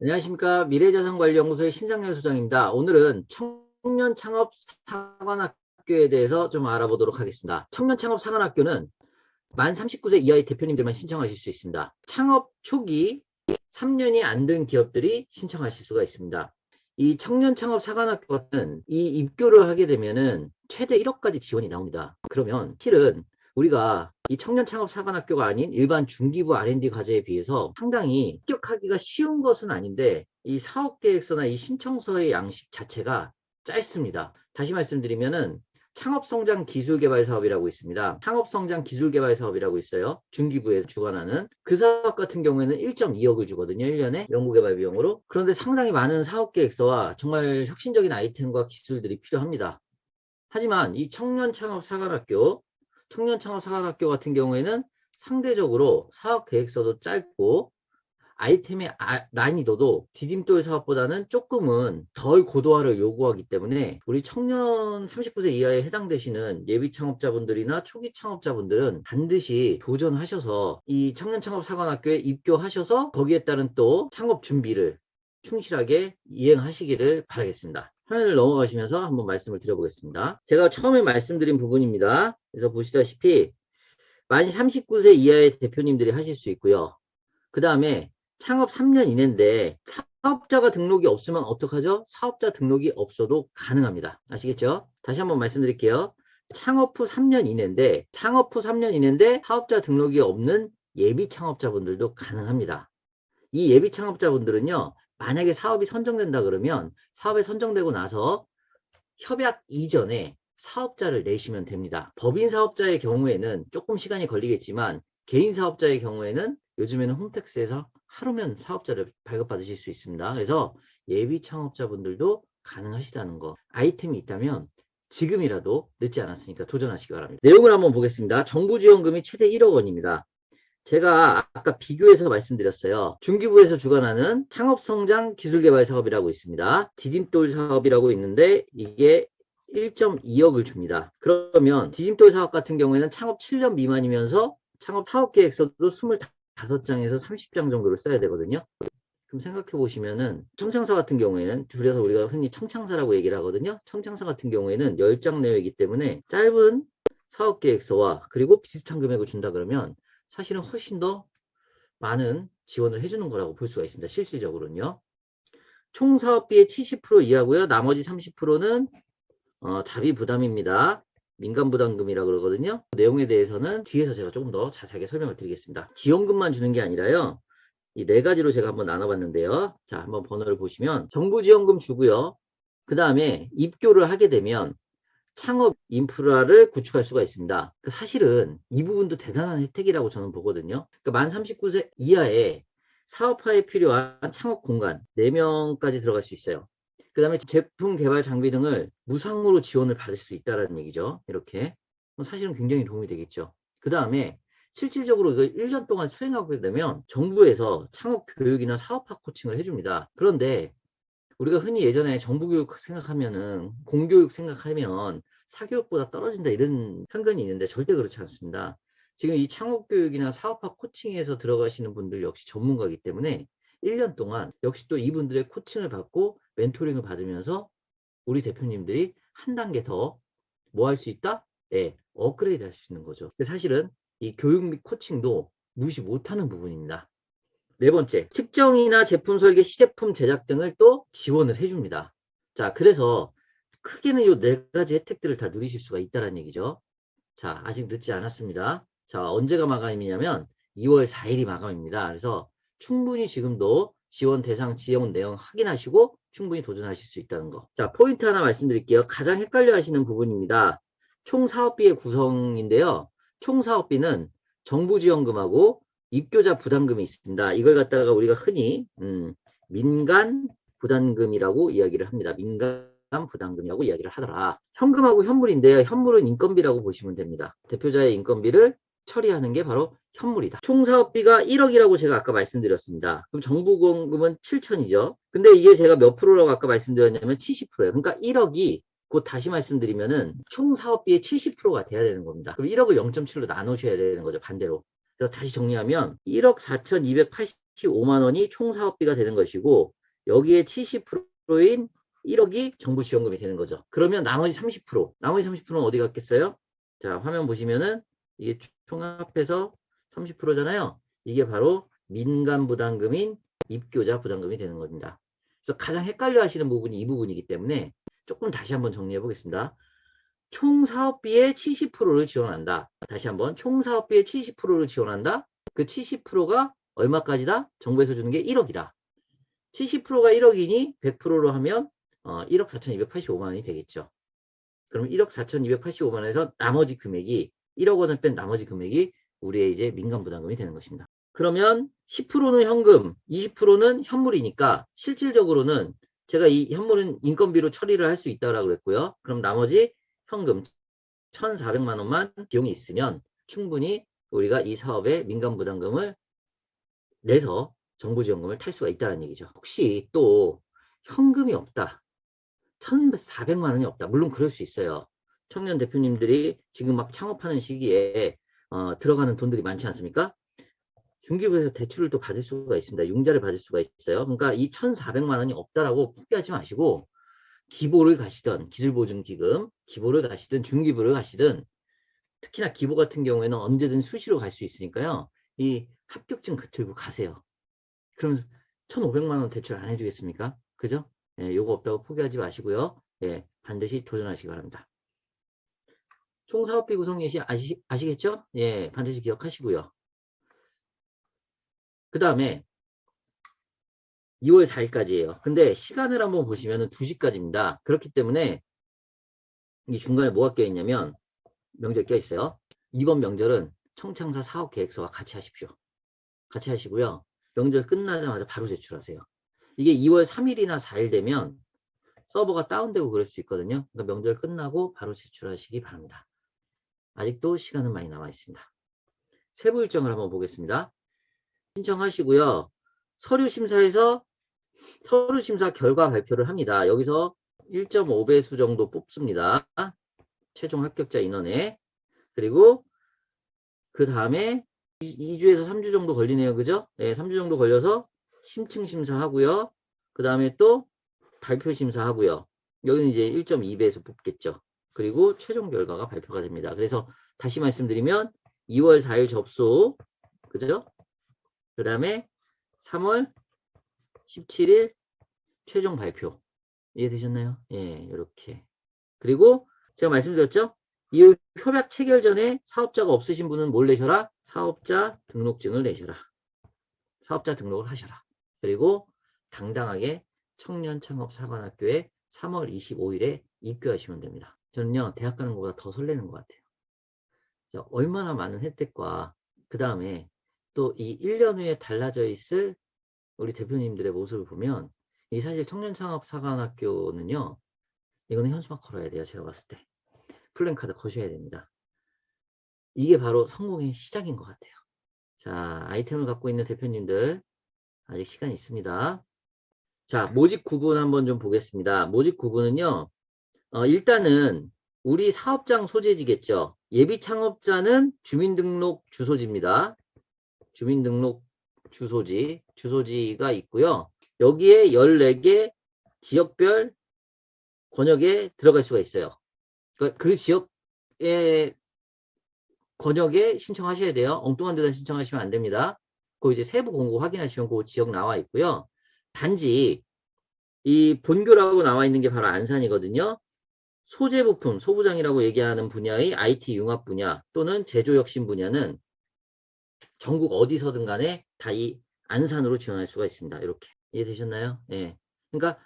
안녕하십니까. 미래자산관리연구소의 신상열 소장입니다. 오늘은 청년 창업 사관학교에 대해서 좀 알아보도록 하겠습니다. 청년 창업 사관학교는 만 39세 이하의 대표님들만 신청하실 수 있습니다. 창업 초기 3년이 안 된 기업들이 신청하실 수가 있습니다. 이 청년 창업 사관학교는 이 입교를 하게 되면은 최대 1억까지 지원이 나옵니다. 그러면 실은 우리가 이 청년 창업 사관학교가 아닌 일반 중기부 R&D 과제에 비해서 상당히 합격하기가 쉬운 것은 아닌데 이 사업 계획서나 이 신청서의 양식 자체가 짧습니다. 다시 말씀드리면은 창업성장 기술개발 사업이라고 있습니다. 창업성장 기술개발 사업이라고 있어요. 중기부에서 주관하는 그 사업 같은 경우에는 1.2억을 주거든요. 1년에 연구개발 비용으로. 그런데 상당히 많은 사업 계획서와 정말 혁신적인 아이템과 기술들이 필요합니다. 하지만 이 청년 창업 사관학교 청년 창업 사관학교 같은 경우에는 상대적으로 사업 계획서도 짧고 아이템의 아- 난이도도 디딤돌 사업보다는 조금은 덜 고도화를 요구하기 때문에 우리 청년 39세 이하에 해당되시는 예비 창업자분들이나 초기 창업자분들은 반드시 도전하셔서 이 청년 창업 사관학교에 입교하셔서 거기에 따른 또 창업 준비를 충실하게 이행하시기를 바라겠습니다. 화면을 넘어가시면서 한번 말씀을 드려보겠습니다. 제가 처음에 말씀드린 부분입니다. 그래서 보시다시피 만 39세 이하의 대표님들이 하실 수 있고요. 그 다음에 창업 3년 이내인데 사업자가 등록이 없으면 어떡하죠? 사업자 등록이 없어도 가능합니다. 아시겠죠? 다시 한번 말씀드릴게요. 창업 후 3년 이내인데 창업 후 3년 이내인데 사업자 등록이 없는 예비 창업자분들도 가능합니다. 이 예비 창업자분들은요. 만약에 사업이 선정된다 그러면 사업에 선정되고 나서 협약 이전에 사업자를 내시면 됩니다. 법인 사업자의 경우에는 조금 시간이 걸리겠지만 개인 사업자의 경우에는 요즘에는 홈택스에서 하루면 사업자를 발급받으실 수 있습니다. 그래서 예비 창업자분들도 가능하시다는 거. 아이템이 있다면 지금이라도 늦지 않았으니까 도전하시기 바랍니다. 내용을 한번 보겠습니다. 정부 지원금이 최대 1억 원입니다. 제가 아까 비교해서 말씀드렸어요. 중기부에서 주관하는 창업성장 기술개발 사업이라고 있습니다. 디딤돌 사업이라고 있는데 이게 1.2억을 줍니다. 그러면 디딤돌 사업 같은 경우에는 창업 7년 미만이면서 창업 사업계획서도 25장에서 30장 정도를 써야 되거든요. 그럼 생각해 보시면은 청창사 같은 경우에는 줄여서 우리가 흔히 청창사라고 얘기를 하거든요. 청창사 같은 경우에는 10장 내외이기 때문에 짧은 사업계획서와 그리고 비슷한 금액을 준다 그러면 사실은 훨씬 더 많은 지원을 해주는 거라고 볼 수가 있습니다. 실질적으로는요. 총 사업비의 70% 이하고요. 나머지 30%는 어, 자비 부담입니다. 민간 부담금이라 그러거든요. 내용에 대해서는 뒤에서 제가 조금 더 자세하게 설명을 드리겠습니다. 지원금만 주는 게 아니라요. 이 네 가지로 제가 한번 나눠봤는데요. 자, 한번 번호를 보시면 정부 지원금 주고요. 그 다음에 입교를 하게 되면 창업 인프라를 구축할 수가 있습니다. 그 사실은 이 부분도 대단한 혜택이라고 저는 보거든요. 그러니까 만 39세 이하의 사업화에 필요한 창업 공간 4명까지 들어갈 수 있어요. 그 다음에 제품 개발 장비 등을 무상으로 지원을 받을 수 있다는 얘기죠. 이렇게. 사실은 굉장히 도움이 되겠죠. 그 다음에 실질적으로 이거 1년 동안 수행하게 되면 정부에서 창업 교육이나 사업화 코칭을 해줍니다. 그런데 우리가 흔히 예전에 정부교육 생각하면은 공교육 생각하면 사교육보다 떨어진다 이런 편견이 있는데 절대 그렇지 않습니다. 지금 이 창업교육이나 사업화 코칭에서 들어가시는 분들 역시 전문가이기 때문에 1년 동안 역시 또 이분들의 코칭을 받고 멘토링을 받으면서 우리 대표님들이 한 단계 더 뭐 할 수 있다? 예, 업그레이드 할 수 있는 거죠. 사실은 이 교육 및 코칭도 무시 못하는 부분입니다. 네 번째, 특정이나 제품 설계, 시제품 제작 등을 또 지원을 해줍니다. 자, 그래서 크게는 이 네 가지 혜택들을 다 누리실 수가 있다는 얘기죠. 자, 아직 늦지 않았습니다. 자, 언제가 마감이냐면 2월 4일이 마감입니다. 그래서 충분히 지금도 지원 대상 지원 내용 확인하시고 충분히 도전하실 수 있다는 거. 자, 포인트 하나 말씀드릴게요. 가장 헷갈려 하시는 부분입니다. 총 사업비의 구성인데요. 총 사업비는 정부 지원금하고 입교자 부담금이 있습니다. 이걸 갖다가 우리가 흔히 음, 민간 부담금이라고 이야기를 합니다. 민간 부담금이라고 이야기를 하더라. 현금하고 현물인데요. 현물은 인건비라고 보시면 됩니다. 대표자의 인건비를 처리하는 게 바로 현물이다. 총 사업비가 1억이라고 제가 아까 말씀드렸습니다. 그럼 정부 공금은 7천이죠. 근데 이게 제가 몇 프로라고 아까 말씀드렸냐면 70%예요. 그러니까 1억이 곧 다시 말씀드리면은 총 사업비의 70%가 돼야 되는 겁니다. 그럼 1억을 0.7로 나누셔야 되는 거죠. 반대로. 그래서 다시 정리하면 1억 4,280 285만 원이 총 사업비가 되는 것이고 여기에 70%인 1억이 정부 지원금이 되는 거죠. 그러면 나머지 30%, 나머지 30%는 어디 갔겠어요? 자, 화면 보시면은 이게 총합해서 30%잖아요. 이게 바로 민간 부담금인 입교자 부담금이 되는 겁니다. 그래서 가장 헷갈려 하시는 부분이 이 부분이기 때문에 조금 다시 한번 정리해 보겠습니다. 총 사업비의 70%를 지원한다. 다시 한번 총 사업비의 70%를 지원한다. 그 70%가 얼마까지다? 정부에서 주는 게 1억이다. 70%가 1억이니 100%로 하면 어, 1억 4,285만 원이 되겠죠. 그럼 1억 4,285만 원에서 나머지 금액이 1억 원을 뺀 나머지 금액이 우리의 이제 민간 부담금이 되는 것입니다. 그러면 10%는 현금, 20%는 현물이니까 실질적으로는 제가 이 현물은 인건비로 처리를 할 수 있다라고 그랬고요. 그럼 나머지 현금 1,400만 원만 비용이 있으면 충분히 우리가 이 사업에 민간 부담금을 내서 정부 지원금을 탈 수가 있다는 얘기죠. 혹시 또 현금이 없다. 1,400만 원이 없다. 물론 그럴 수 있어요. 청년 대표님들이 지금 막 창업하는 시기에 어, 들어가는 돈들이 많지 않습니까? 중기부에서 대출을 또 받을 수가 있습니다. 융자를 받을 수가 있어요. 그러니까 이 1,400만 원이 없다라고 포기하지 마시고 기보를 가시던 기술보증기금, 기보를 가시든 중기부를 가시든 특히나 기보 같은 경우에는 언제든 수시로 갈 수 있으니까요. 이 합격증 그 들고 가세요. 그럼 1,500만 원 대출 안 해주겠습니까? 그죠? 예, 요거 없다고 포기하지 마시고요. 예, 반드시 도전하시기 바랍니다. 총사업비 구성 예시 아시, 아시겠죠? 예, 반드시 기억하시고요. 그 다음에 2월 4일까지예요. 근데 시간을 한번 보시면 2시까지입니다. 그렇기 때문에 이 중간에 뭐가 껴있냐면 명절 껴있어요. 이번 명절은 청창사 사업 계획서와 같이 하십시오. 같이 하시고요. 명절 끝나자마자 바로 제출하세요. 이게 2월 3일이나 4일 되면 서버가 다운되고 그럴 수 있거든요. 그러니까 명절 끝나고 바로 제출하시기 바랍니다. 아직도 시간은 많이 남아 있습니다. 세부 일정을 한번 보겠습니다. 신청하시고요. 서류 심사에서 서류 심사 결과 발표를 합니다. 여기서 1.5배수 정도 뽑습니다. 최종 합격자 인원에. 그리고 그 다음에 2주에서 3주 정도 걸리네요. 그죠? 네, 3주 정도 걸려서 심층 심사하고요. 그 다음에 또 발표 심사하고요. 여기는 이제 1.2배수 뽑겠죠. 그리고 최종 결과가 발표가 됩니다. 그래서 다시 말씀드리면 2월 4일 접수, 그죠? 그 다음에 3월 17일 최종 발표. 이해되셨나요? 예, 이렇게. 그리고 제가 말씀드렸죠? 이 협약 체결 전에 사업자가 없으신 분은 뭘 내셔라? 사업자 등록증을 내셔라. 사업자 등록을 하셔라. 그리고 당당하게 청년 창업 사관학교에 3월 25일에 입교하시면 됩니다. 저는요, 대학 가는 것보다 더 설레는 것 같아요. 얼마나 많은 혜택과 그 다음에 또 이 1년 후에 달라져 있을 우리 대표님들의 모습을 보면 이 사실 청년창업사관학교는요, 이거는 현수막 걸어야 돼요. 제가 봤을 때. 플랜카드 거셔야 됩니다. 이게 바로 성공의 시작인 것 같아요. 자, 아이템을 갖고 있는 대표님들 아직 시간이 있습니다. 자, 모집 구분 한번 좀 보겠습니다. 모집 구분은요. 어, 일단은 우리 사업장 소재지겠죠. 예비 창업자는 주민등록 주소지입니다. 주민등록 주소지, 주소지가 있고요. 여기에 14개 지역별 권역에 들어갈 수가 있어요. 그러니까 그 지역의 권역에 신청하셔야 돼요. 엉뚱한 데다 신청하시면 안 됩니다. 그 이제 세부 공고 확인하시면 그 지역 나와 있고요. 단지 이 본교라고 나와 있는 게 바로 안산이거든요. 소재 부품, 소부장이라고 얘기하는 분야의 IT 융합 분야 또는 제조 혁신 분야는 전국 어디서든 간에 다 이 안산으로 지원할 수가 있습니다. 이렇게 이해되셨나요? 예. 그러니까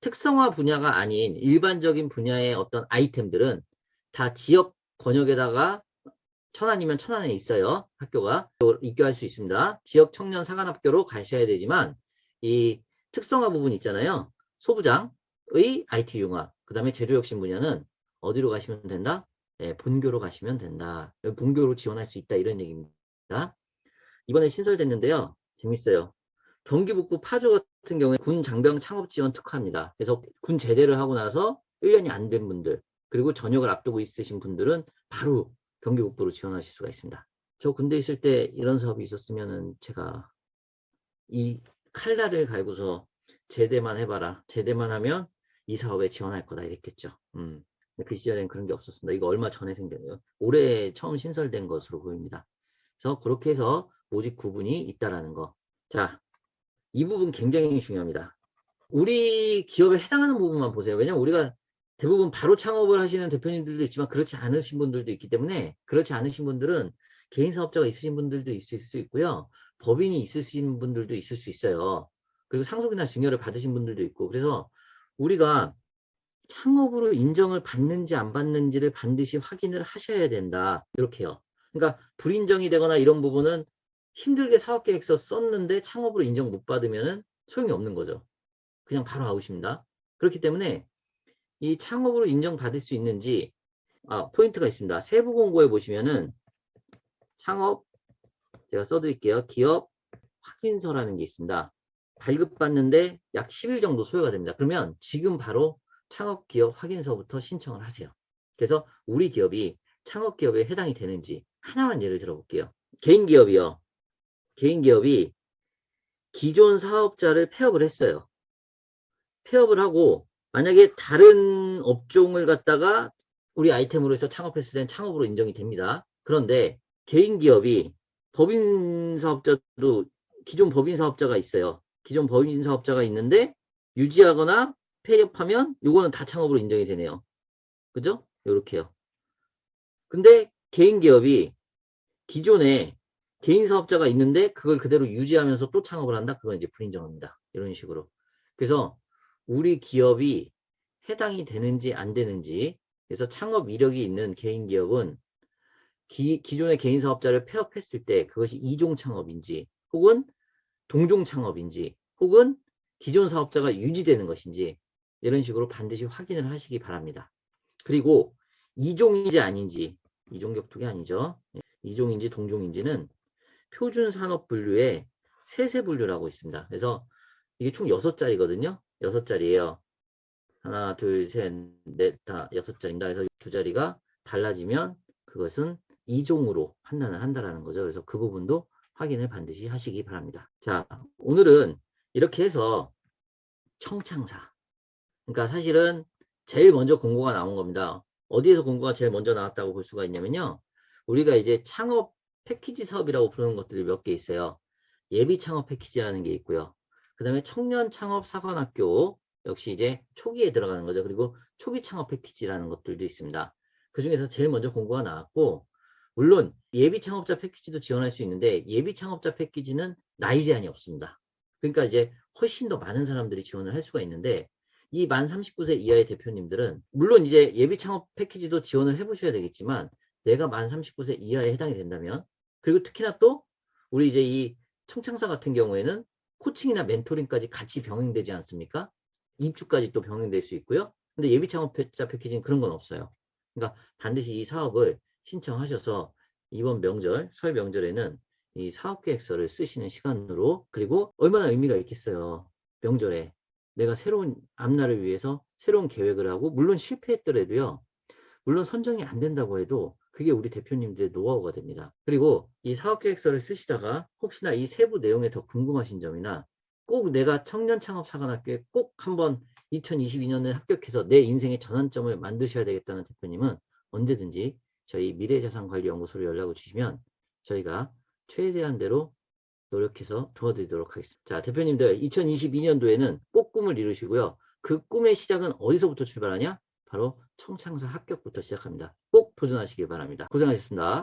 특성화 분야가 아닌 일반적인 분야의 어떤 아이템들은 다 지역 권역에다가 천안이면 천안에 있어요. 학교가 입교할 수 있습니다. 지역 청년 사관학교로 가셔야 되지만 이 특성화 부분 있잖아요. 소부장의 IT 융합, 그 다음에 재료혁신 분야는 어디로 가시면 된다? 예, 본교로 가시면 된다. 본교로 지원할 수 있다 이런 얘기입니다. 이번에 신설됐는데요. 재밌어요. 경기 북부 파주 같은 경우에 군 장병 창업 지원 특화입니다. 그래서 군 제대를 하고 나서 1년이 안 된 분들 그리고 전역을 앞두고 있으신 분들은 바로 경기 북부로 지원하실 수가 있습니다. 저 군대 있을 때 이런 사업이 있었으면 제가 이 칼날을 갈고서 제대만 해봐라. 제대만 하면 이 사업에 지원할 거다 이랬겠죠. 음. 그 시절엔 그런 게 없었습니다. 이거 얼마 전에 생겨요. 올해 처음 신설된 것으로 보입니다. 그래서 그렇게 해서 모집 구분이 있다라는 거. 자, 이 부분 굉장히 중요합니다. 우리 기업에 해당하는 부분만 보세요. 왜냐면 우리가 대부분 바로 창업을 하시는 대표님들도 있지만 그렇지 않으신 분들도 있기 때문에 그렇지 않으신 분들은 개인 사업자가 있으신 분들도 있을 수 있고요. 법인이 있으신 분들도 있을 수 있어요. 그리고 상속이나 증여를 받으신 분들도 있고 그래서 우리가 창업으로 인정을 받는지 안 받는지를 반드시 확인을 하셔야 된다. 이렇게요. 그러니까 불인정이 되거나 이런 부분은 힘들게 사업계획서 썼는데 창업으로 인정 못 받으면 소용이 없는 거죠. 그냥 바로 아웃입니다. 그렇기 때문에 이 창업으로 인정받을 수 있는지 아, 포인트가 있습니다. 세부 공고에 보시면은 창업 제가 써드릴게요. 기업 확인서라는 게 있습니다. 발급받는데 약 10일 정도 소요가 됩니다. 그러면 지금 바로 창업 기업 확인서부터 신청을 하세요. 그래서 우리 기업이 창업 기업에 해당이 되는지 하나만 예를 들어볼게요. 개인 기업이요. 개인 기업이 기존 사업자를 폐업을 했어요. 폐업을 하고 만약에 다른 업종을 갖다가 우리 아이템으로 해서 창업했을 때는 창업으로 인정이 됩니다. 그런데 개인 기업이 법인 사업자도 기존 법인 사업자가 있어요. 기존 법인 사업자가 있는데 유지하거나 폐업하면 요거는 다 창업으로 인정이 되네요. 그죠? 요렇게요. 근데 개인 기업이 기존에 개인 사업자가 있는데 그걸 그대로 유지하면서 또 창업을 한다? 그건 이제 불인정합니다. 이런 식으로. 그래서 우리 기업이 해당이 되는지 안 되는지 그래서 창업 이력이 있는 개인 기업은 기, 기존의 개인 사업자를 폐업했을 때 그것이 이종 창업인지 혹은 동종 창업인지 혹은 기존 사업자가 유지되는 것인지 이런 식으로 반드시 확인을 하시기 바랍니다. 그리고 이종인지 아닌지 이종 격투기 아니죠. 예, 이종인지 동종인지는 표준 산업 분류에 세세 분류라고 있습니다. 그래서 이게 총 여섯 자리거든요. 여섯 자리예요. 하나, 둘, 셋, 넷, 다 여섯 자리입니다. 그래서 두 자리가 달라지면 그것은 이종으로 판단을 한다라는 거죠. 그래서 그 부분도 확인을 반드시 하시기 바랍니다. 자, 오늘은 이렇게 해서 청창사. 그러니까 사실은 제일 먼저 공고가 나온 겁니다. 어디에서 공고가 제일 먼저 나왔다고 볼 수가 있냐면요. 우리가 이제 창업 패키지 사업이라고 부르는 것들이 몇 개 있어요. 예비 창업 패키지라는 게 있고요. 그 다음에 청년 창업 사관학교 역시 이제 초기에 들어가는 거죠. 그리고 초기 창업 패키지라는 것들도 있습니다. 그 중에서 제일 먼저 공고가 나왔고 물론 예비 창업자 패키지도 지원할 수 있는데 예비 창업자 패키지는 나이 제한이 없습니다. 그러니까 이제 훨씬 더 많은 사람들이 지원을 할 수가 있는데 이 만 39세 이하의 대표님들은 물론 이제 예비 창업 패키지도 지원을 해보셔야 되겠지만 내가 만 39세 이하에 해당이 된다면 그리고 특히나 또 우리 이제 이 청창사 같은 경우에는 코칭이나 멘토링까지 같이 병행되지 않습니까? 입주까지 또 병행될 수 있고요. 근데 예비 창업자 패키지는 그런 건 없어요. 그러니까 반드시 이 사업을 신청하셔서 이번 명절, 설 명절에는 이 사업계획서를 쓰시는 시간으로 그리고 얼마나 의미가 있겠어요. 명절에 내가 새로운 앞날을 위해서 새로운 계획을 하고 물론 실패했더라도요. 물론 선정이 안 된다고 해도 그게 우리 대표님들의 노하우가 됩니다. 그리고 이 사업계획서를 쓰시다가 혹시나 이 세부 내용에 더 궁금하신 점이나 꼭 내가 청년 창업 사관학교에 꼭 한번 2022년에 합격해서 내 인생의 전환점을 만드셔야 되겠다는 대표님은 언제든지 저희 미래자산관리연구소로 연락을 주시면 저희가 최대한 대로 노력해서 도와드리도록 하겠습니다. 자, 대표님들 2022년도에는 꼭 꿈을 이루시고요. 그 꿈의 시작은 어디서부터 출발하냐? 바로 청창사 합격부터 시작합니다. 꼭 도전하시길 바랍니다. 고생하셨습니다.